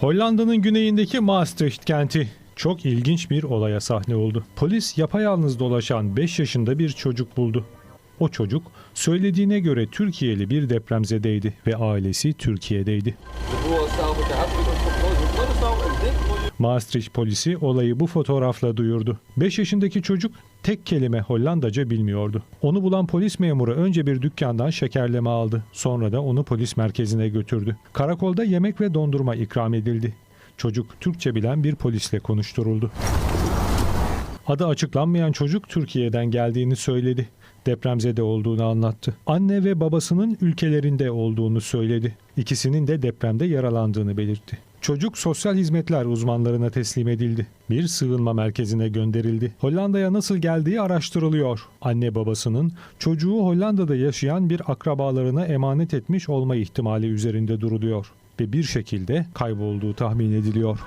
Hollanda'nın güneyindeki Maastricht kenti çok ilginç bir olaya sahne oldu. Polis yapayalnız dolaşan 5 yaşında bir çocuk buldu. O çocuk söylediğine göre Türkiye'li bir depremzedeydi ve ailesi Türkiye'deydi. Maastricht polisi olayı bu fotoğrafla duyurdu. 5 yaşındaki çocuk tek kelime Hollandaca bilmiyordu. Onu bulan polis memuru önce bir dükkandan şekerleme aldı. Sonra da onu polis merkezine götürdü. Karakolda yemek ve dondurma ikram edildi. Çocuk Türkçe bilen bir polisle konuşturuldu. Adı açıklanmayan çocuk Türkiye'den geldiğini söyledi. Depremzede olduğunu anlattı. Anne ve babasının ülkelerinde olduğunu söyledi. İkisinin de depremde yaralandığını belirtti. Çocuk sosyal hizmetler uzmanlarına teslim edildi. Bir sığınma merkezine gönderildi. Hollanda'ya nasıl geldiği araştırılıyor. Anne babasının çocuğu Hollanda'da yaşayan bir akrabalarına emanet etmiş olma ihtimali üzerinde duruluyor ve bir şekilde kaybolduğu tahmin ediliyor.